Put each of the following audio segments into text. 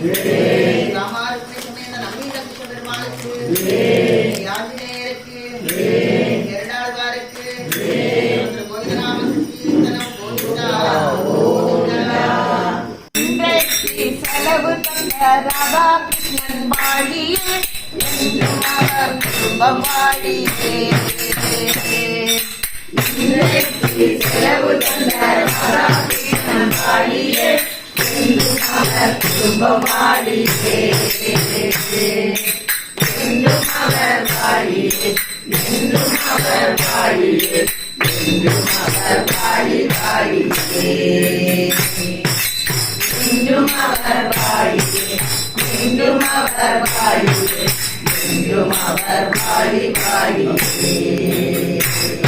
Amen. என்றும் அவர் குடும்பம் பாடியே என்றும் அவர் பாடியே என்றும் அவர் பாடியே என்றும் அவர் பாடி பாடியே என்றும் அவர் பாடியே என்றும் அவர் பாடியே என்றும்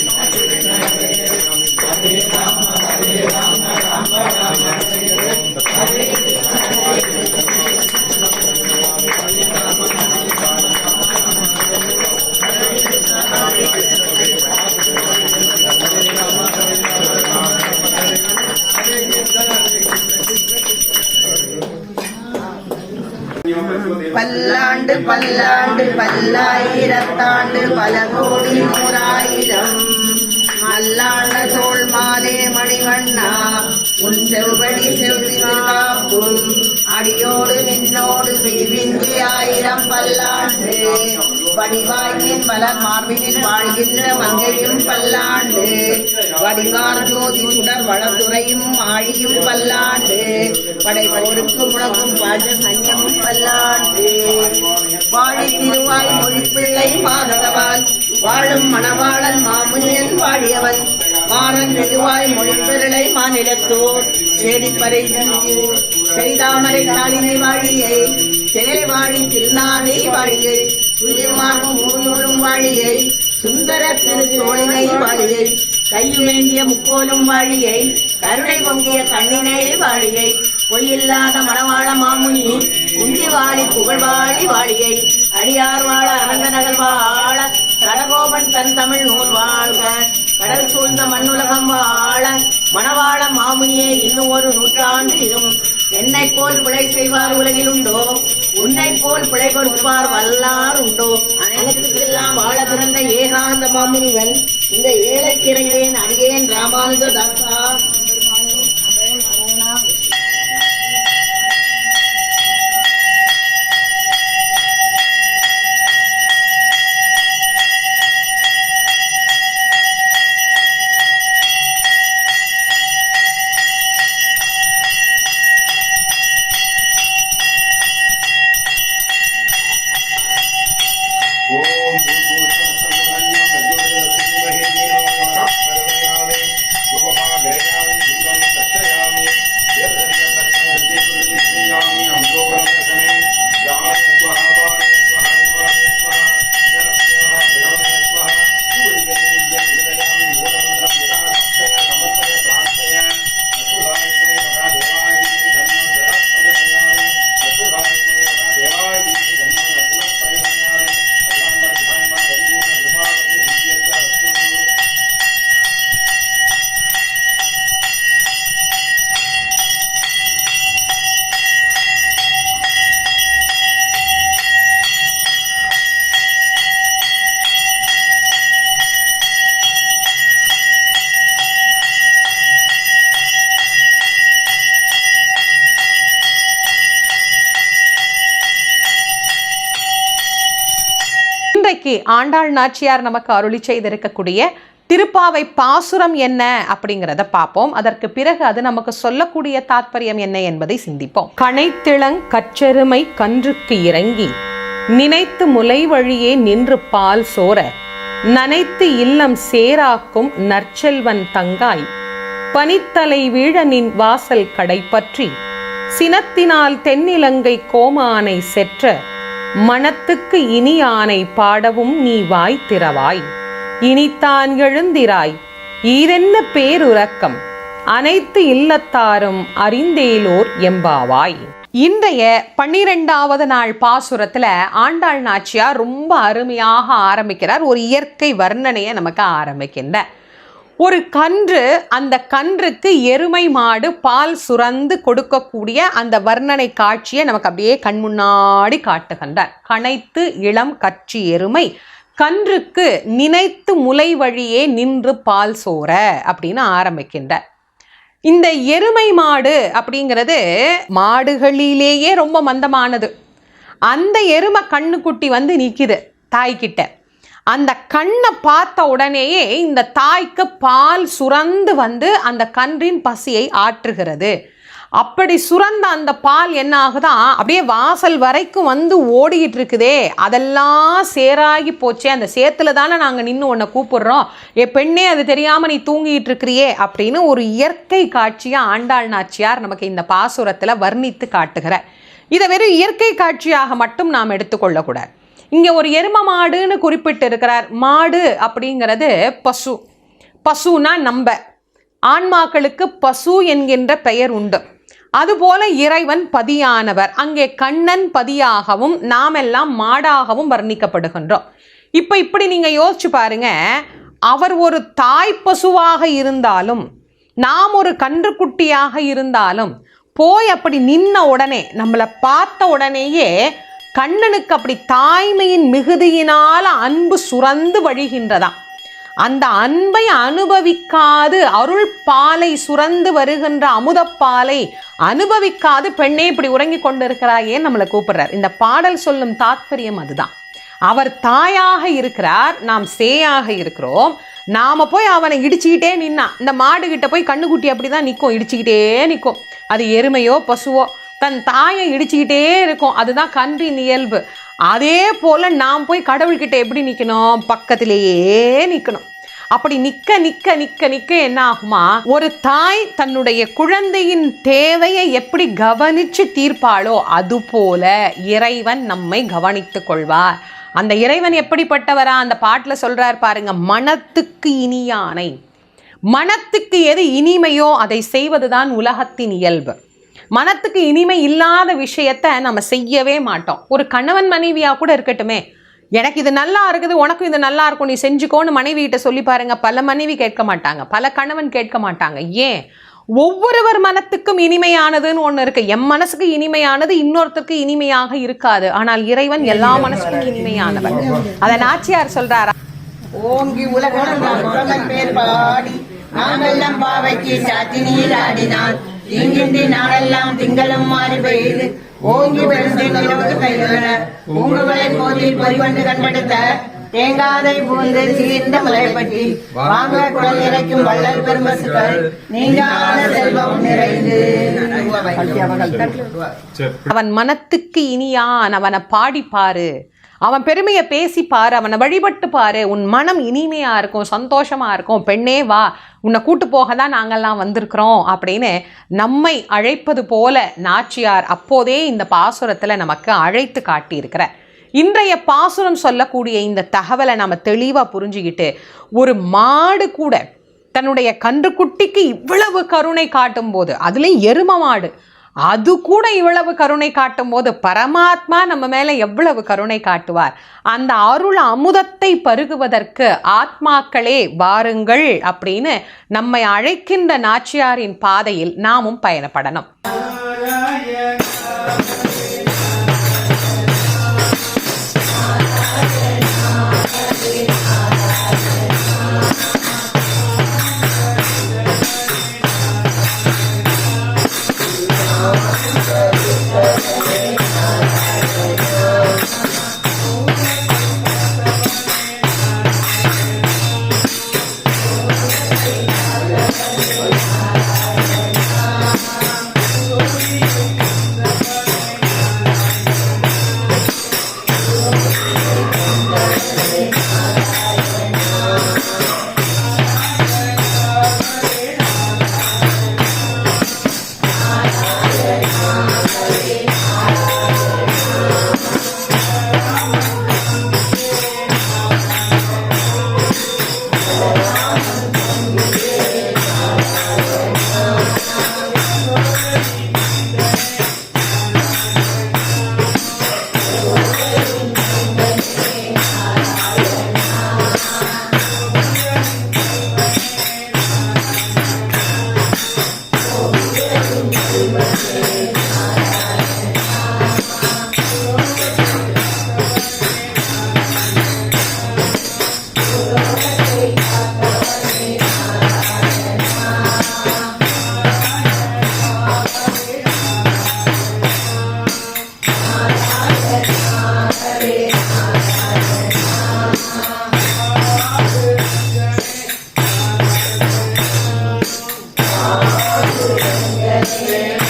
பல்லாயிரத்தாண்டு பல கோடி நூறாயிரம் மல்லாண்ட தோள் மாலே மணிவண்ணா உன் செவ்வடி செவ்வி அடியோடு நின்னோடு பிரிவின்றி ஆயிரம் பல்லாண்டு. வடிவாயின் பல மார்பினில் வாழ்கின்ற மங்கையும் பல்லாண்டு. வடிவார் ஜோதி சுடர் வளத்துறையும் ஆழியும் பல்லாண்டு. படைபோருக்கு உலகும் பாஜ சஞ்சமும் வாழும் மணவாளன் மாமுனியன் வாழியவன். மாறன் நெடுவாய் மொழிப்பெருளை மாநிலத்தோர். தேடிப்பறை செய்தாமரை தாளினை வாழியை. சேலை வாழி திருநாளை வாழியை. துயமாகும் மூதூரும் வாழியை. சுந்தர திருத்தோழினை வாழியை. கையுமேந்திய முக்கோலும் வாழியை. கருணை பொங்கிய கண்ணினை வாழியை. பொய்யில்லாத மணவாள மாமுனி உந்தி வாழி புகழ்வாழி வாழியை. அடியார் வாழ அரங்க நகர் வாழ கடகோபன் தன் தமிழ் நூல் வாழ்க. கடல் சூழ்ந்த மண்ணுலகம் வாழ. மணவாழ மாமுனியே இன்னும் ஒரு நூற்றாண்டிலும் என்னை போல் பிழை செய்வார் உலகில் உண்டோ? உன்னை போல் பிழை கொடுப்பார் வல்லார் உண்டோ? அனைத்துக்கெல்லாம் வாழ பிறந்த ஏகாந்த மாமுனிவன். இந்த ஏழைக்கிறேன் அடியேன் ராமானுஜ தாசா இன்னைக்கு ஆண்டாள் நாச்சியார் நமக்கு அருளி செய்திருக்கக்கூடிய திருப்பாவை பாசுரம் என்ன அப்படிங்கிறத பார்ப்போம். அதற்கு பிறகு அது நமக்கு சொல்லக்கூடிய தாத்பரியம் என்ன என்பதை சிந்திப்போம். கனைத்திளங் கச்செருமை கன்றுக்கு இறங்கி நினைத்து முலை வழியே நின்று பால் சோர நனைத்து இல்லம் சேராக்கும் நற்செல்வன் தங்காய் பனித்தலை வீழ நின் வாசல் கடைப்பற்றி சினத்தினால் தென்னிலங்கை கோமானை செற்ற மனத்துக்கு இனியானை பாடவும் நீ வாய் திறவாய். இனித்தான் எழுந்திராய். ஈரென்ன பேருறக்கம்? அனைத்து இல்லத்தாரும் அறிந்தேலோர் எம்பாவாய். இன்றைய பன்னிரெண்டாவது நாள் பாசுரத்துல ஆண்டாள் நாச்சியார் ரொம்ப அருமையாக ஆரம்பிக்கிறார். ஒரு இயற்கை வர்ணனையை நமக்கு ஆரம்பிக்கின்ற ஒரு கன்று அந்த கன்றுக்கு எருமை மாடு பால் சுரந்து கொடுக்கக்கூடிய அந்த வர்ணனை காட்சியை நமக்கு அப்படியே கண் முன்னாடி காட்டுகின்றார். கனைத்து இளம் கச்சி எருமை கன்றுக்கு நினைத்து முலை வழியே நின்று பால் சோர அப்படின்னு ஆரம்பிக்கின்றார். இந்த எருமை மாடு அப்படிங்கிறது மாடுகளிலேயே ரொம்ப மந்தமானது. அந்த எருமை கண்ணுக்குட்டி வந்து நிற்கிது தாய்கிட்ட அந்த கண்ணை பார்த்த உடனேயே இந்த தாய்க்கு பால் சுரந்து வந்து அந்த கன்றின் பசியை ஆற்றுகிறது. அப்படி சுரந்த அந்த பால் என்ன ஆகுதா? அப்படியே வாசல் வரைக்கும் வந்து ஓடிக்கிட்டு இருக்குதே. அதெல்லாம் சேராகி போச்சே. அந்த சேத்துல தானே நாங்கள் நின்று உன்னை கூப்பிடுறோம். ஏ பெண்ணே அது தெரியாமல் நீ தூங்கிட்டு இருக்கிறியே அப்படின்னு ஒரு இயற்கை காட்சியாக ஆண்டாள் நாச்சியார் நமக்கு இந்த பாசுரத்தில் வர்ணித்து காட்டுகிறார். இதை வெறும் இயற்கை காட்சியாக மட்டும் நாம் எடுத்துக்கொள்ளக்கூடாது. இங்கே ஒரு எரும மாடுன்னு குறிப்பிட்டு இருக்கிறார் மாடு அப்படிங்கிறது பசு. பசுனா நம்ப. ஆன்மாக்களுக்கு பசு என்கின்ற பெயர் உண்டு. அதுபோல இறைவன் பதியானவர். அங்கே கண்ணன் பதியாகவும் நாமெல்லாம் மாடாகவும் வர்ணிக்கப்படுகின்றோம். இப்போ இப்படி நீங்கள் யோசிச்சு பாருங்க. அவர் ஒரு தாய் பசுவாக இருந்தாலும் நாம் ஒரு கன்றுக்குட்டியாக இருந்தாலும் போய் அப்படி நின்ன உடனே நம்மளை பார்த்த உடனேயே கண்ணனுக்கு அப்படி தாய்மையின் மிகுதியினால் அன்பு சுரந்து வழிகின்றதாம். அந்த அன்பை அனுபவிக்காது அருள் பாலை சுரந்து வருகின்ற அமுதப்பாலை அனுபவிக்காது பெண்ணே இப்படி உறங்கி கொண்டிருக்கிறாயே நம்மளை கூப்பிடுறார்? இந்த பாடல் சொல்லும் தாத்பரியம் அதுதான். அவர் தாயாக இருக்கிறார் நாம் சேயாக இருக்கிறோம். நாம போய் அவனை இடிச்சுக்கிட்டே நின்னா இந்த மாடுகிட்ட போய் கண்ணுக்குட்டி அப்படிதான் நிற்கும் இடிச்சுக்கிட்டே நிற்கும் அது எருமையோ பசுவோ தன் தாயை இடிச்சுக்கிட்டே இருக்கும். அதுதான் கன்றின் இயல்பு. அதே போல் நாம் போய் கடவுள்கிட்ட எப்படி நிற்கணும் பக்கத்திலேயே நிற்கணும் அப்படி நிற்க நிற்க நிற்க நிற்க என்ன ஆகுமா? ஒரு தாய் தன்னுடைய குழந்தையின் தேவையை எப்படி கவனிச்சு தீர்ப்பாளோ அதுபோல இறைவன் நம்மை கவனித்து கொள்வார். அந்த இறைவன் எப்படிப்பட்டவரா? அந்த பாட்டில் சொல்றார் பாருங்க மனத்துக்கு இனியானை. மனத்துக்கு எது இனிமையோ அதை செய்வதுதான் உலகத்தின் இயல்பு. மனத்துக்கு இனிமை இல்லாத விஷயத்த நம்ம செய்யவே மாட்டோம். ஒரு கணவன் மனைவியா கூட இருக்கட்டுமே எனக்கு இது நல்லா இருக்குது உனக்கும் இது நல்லா இருக்கும் நீ செஞ்சுக்கோன்னு மனைவிகிட்ட சொல்லி பாருங்க. பல மனைவி கேட்க மாட்டாங்க. பல கணவன் கேட்க மாட்டாங்க. ஏன்? ஒவ்வொருவர் மனத்துக்கும் இனிமையானதுன்னு ஒன்று இருக்கு. என் மனசுக்கு இனிமையானது இன்னொருத்தருக்கு இனிமையாக இருக்காது. ஆனால் இறைவன் எல்லா மனசுக்கும் இனிமையானவன் அதை நாச்சியார் சொல்றாரா? ஓங்கி உலகம் பேர் பாடி நாமெல்லாம் பாவைக்கு சாத்தி நீராடினான் இங்கின்றி நாளெல்லாம் திங்களும் மாறி பெய்து. ஓங்கி விழுந்து கைகள பூங்குகளை பொறிவண்டு கண்டெடுத்த தேங்காதை பூந்து சீர்ந்த மலைப்பட்டி. வாங்க குடல் இறைக்கும் வள்ளல் பெருமசுகள் நீங்காத செல்வம் நிறைந்து. அவன் மனத்துக்கு இனியான். அவனை பாடிப்பாரு. பாரு அவன் பெருமையை பேசி பாரு அவனை வழிபட்டு பாரு. உன் மனம் இனிமையாக இருக்கும் சந்தோஷமாக இருக்கும். பெண்ணே வா உன்னை கூட்டு போக தான் நாங்கள்லாம் வந்திருக்கிறோம் அப்படின்னு நம்மை அழைப்பது போல நாச்சியார் அப்போதே இந்த பாசுரத்தில் நமக்கு அழைத்து காட்டியிருக்கிறார். இன்றைய பாசுரம் சொல்லக்கூடிய இந்த தகவலை நம்ம தெளிவாக புரிஞ்சுக்கிட்டு ஒரு மாடு கூட தன்னுடைய கன்றுக்குட்டிக்கு இவ்வளவு கருணை காட்டும் போது அதுலேயும் எரும மாடு அது கூட இவ்வளவு கருணை காட்டும் போது பரமாத்மா நம்ம மேல எவ்வளவு கருணை காட்டுவார்? அந்த அருள் அமுதத்தை பருகுவதற்கு ஆத்மாக்களே வாருங்கள் அப்படின்னு நம்மை அழைக்கின்ற நாச்சியாரின் பாதையில் நாமும் பயணப்படணும். Yeah.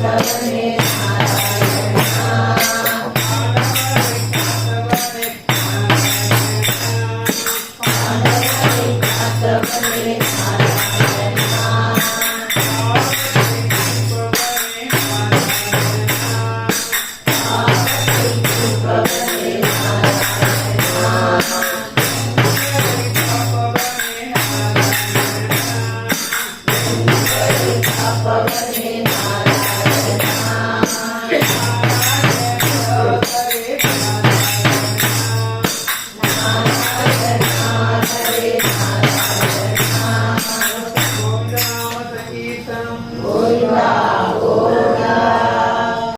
Thank you.